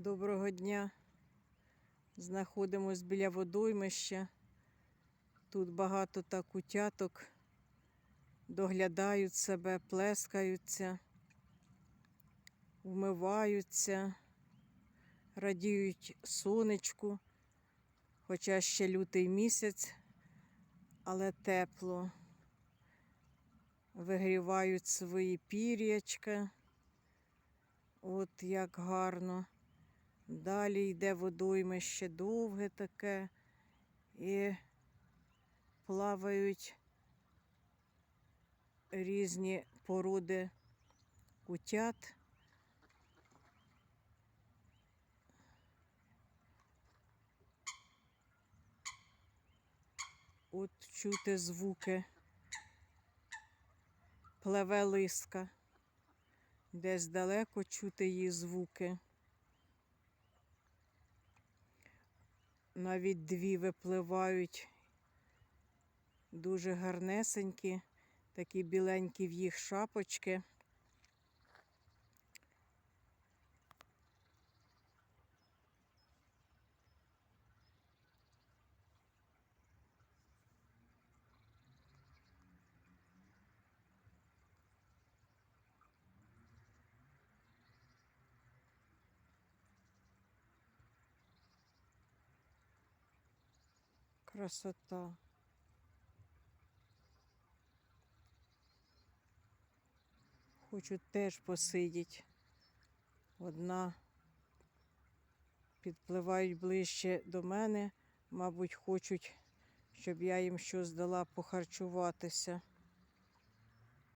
Доброго дня. Знаходимось біля водоймища. Тут багато так утяток. Доглядають себе, плескаються, вмиваються, радіють сонечку, хоча ще лютий місяць, але тепло. Вигрівають свої пір'ячка. От як гарно. Далі йде водоймище довге таке і плавають різні породи утят. От чути звуки. Пливе лиска. Десь далеко чути її звуки. Навіть дві випливають дуже гарнесенькі, такі біленькі в їх шапочки. Красота. Хочу теж посидіти. Одна підпливають ближче до мене, мабуть, хочуть, щоб я їм щось дала похарчуватися.